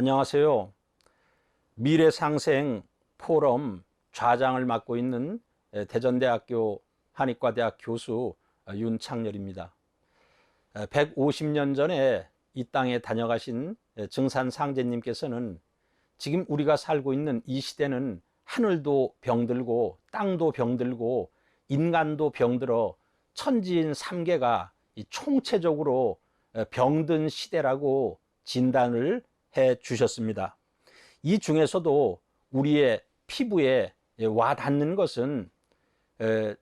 안녕하세요. 미래상생 포럼 좌장을 맡고 있는 대전대학교 한의과대학 교수 윤창렬입니다. 150년 전에 이 땅에 다녀가신 증산 상제님께서는 지금 우리가 살고 있는 이 시대는 하늘도 병들고 땅도 병들고 인간도 병들어 천지인 삼계가 총체적으로 병든 시대라고 진단을 해 주셨습니다. 이 중에서도 우리의 피부에 와 닿는 것은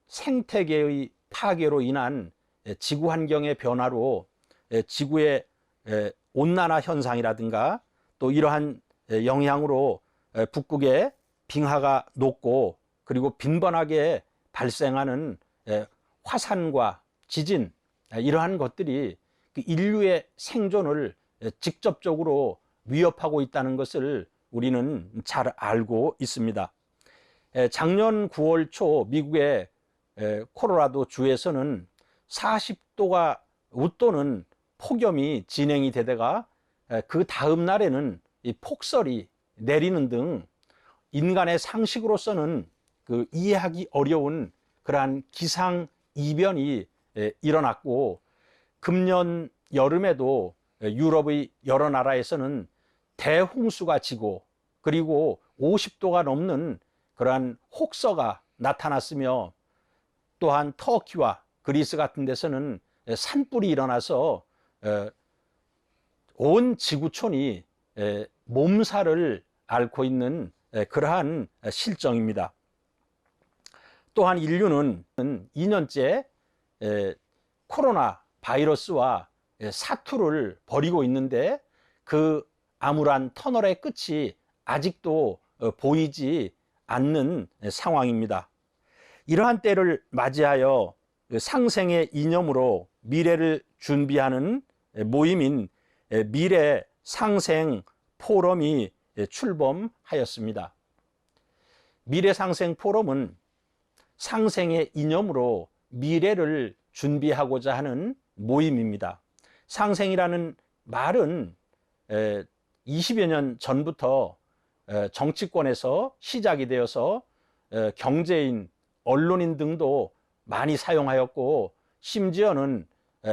생태계의 파괴로 인한 지구 환경의 변화로 지구의 온난화 현상이라든가 또 이러한 영향으로 북극의 빙하가 녹고 그리고 빈번하게 발생하는 화산과 지진 이러한 것들이 그 인류의 생존을 직접적으로 위협하고 있다는 것을 우리는 잘 알고 있습니다. 작년 9월 초 미국의 코로라도 주에서는 40도가 웃도는 폭염이 진행이 되다가 그 다음 날에는 이 폭설이 내리는 등 인간의 상식으로서는 그 이해하기 어려운 그러한 기상 이변이 일어났고 금년 여름에도 유럽의 여러 나라에서는 대홍수가 지고 그리고 50도가 넘는 그러한 혹서가 나타났으며 또한 터키와 그리스 같은 데서는 산불이 일어나서 온 지구촌이 몸살을 앓고 있는 그러한 실정입니다. 또한 인류는 2년째 코로나 바이러스와 사투를 벌이고 있는데 그 암울한 터널의 끝이 아직도 어, 보이지 않는 상황입니다. 이러한 때를 맞이하여 상생의 이념으로 미래를 준비하는 모임인 미래 상생 포럼이 출범하였습니다. 미래 상생 포럼은 상생의 이념으로 미래를 준비하고자 하는 모임입니다. 상생이라는 말은 20여 년 전부터 정치권에서 시작이 되어서 경제인, 언론인 등도 많이 사용하였고 심지어는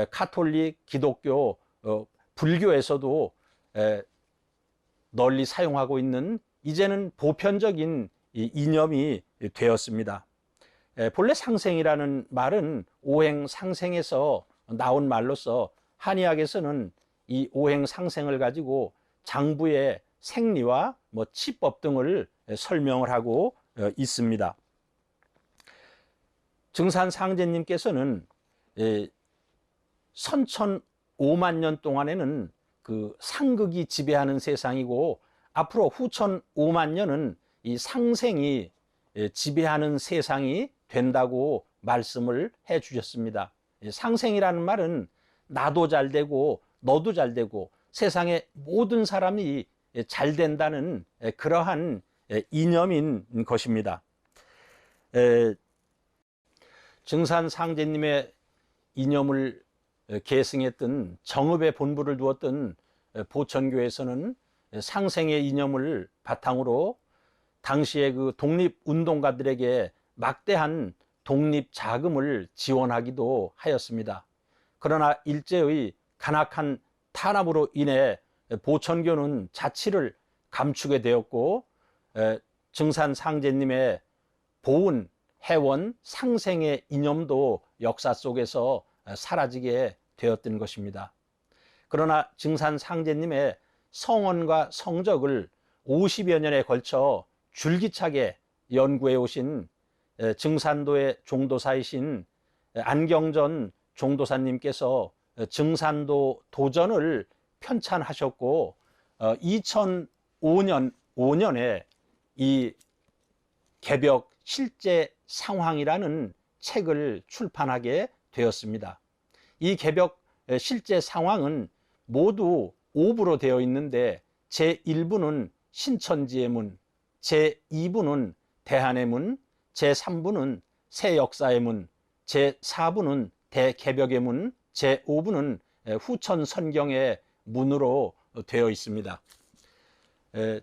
카톨릭, 기독교, 어, 불교에서도 널리 사용하고 있는 이제는 보편적인 이념이 되었습니다. 본래 상생이라는 말은 오행 상생에서 나온 말로서 한의학에서는 이 오행 상생을 가지고 장부의 생리와 뭐 치법 등을 설명을 하고 어, 있습니다. 증산 상제님께서는 선천 5만 년 동안에는 그 상극이 지배하는 세상이고 앞으로 후천 5만 년은 이 상생이 지배하는 세상이 된다고 말씀을 해 주셨습니다. 상생이라는 말은 나도 잘 되고 너도 잘 되고 세상의 모든 사람이 잘 된다는 그러한 이념인 것입니다. 증산 상제님의 이념을 계승했던 정읍에 본부를 두었던 보천교에서는 상생의 이념을 바탕으로 당시에 그 독립운동가들에게 막대한 독립 자금을 지원하기도 하였습니다. 그러나 일제의 간악한 탄압으로 인해 보천교는 자치를 감추게 되었고 증산 상제님의 보은 해원 상생의 이념도 역사 속에서 사라지게 되었던 것입니다. 그러나 증산 상제님의 성원과 성적을 50여 년에 걸쳐 줄기차게 연구해 오신 증산도의 종도사이신 안경전 종도사님께서 증산도 도전을 편찬하셨고 2005년 어, 5년에 이 개벽 실제 상황이라는 책을 출판하게 되었습니다. 이 개벽 실제 상황은 모두 5부로 되어 있는데 제1부는 신천지의 문, 제2부는 대한의 문, 제3부는 새 역사의 문, 제4부는 대개벽의 문, 제5부는 후천 선경의 문으로 되어 있습니다. 에,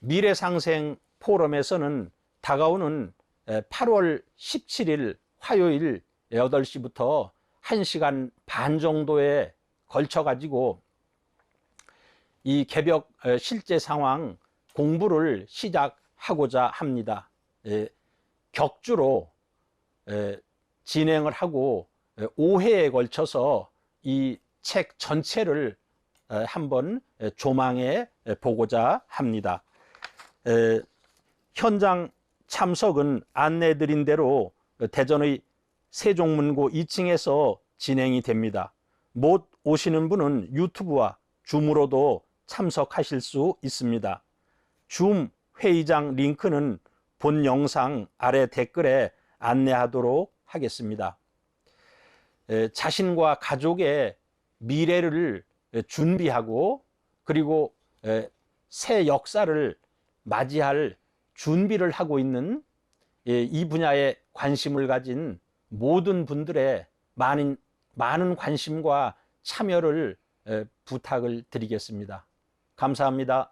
미래상생 포럼에서는 다가오는 에, 8월 17일 화요일 8시부터 1시간 반 정도에 걸쳐 가지고 이 개벽 에, 실제 상황 공부를 시작하고자 합니다. 에, 격주로 에, 진행을 하고 에, 5회에 걸쳐서 이 책 전체를 에, 한번 에, 조망해 에, 보고자 합니다. 에, 현장 참석은 안내드린 대로 대전의 세종문고 2층에서 진행이 됩니다. 못 오시는 분은 유튜브와 줌으로도 참석하실 수 있습니다. 줌 회의장 링크는 본 영상 아래 댓글에 안내하도록 하겠습니다. 에, 자신과 가족의 미래를 에, 준비하고 그리고 에, 새 역사를 맞이할 준비를 하고 있는 예, 이 분야에 관심을 가진 모든 분들의 많은 많은 관심과 참여를 에, 부탁을 드리겠습니다. 감사합니다.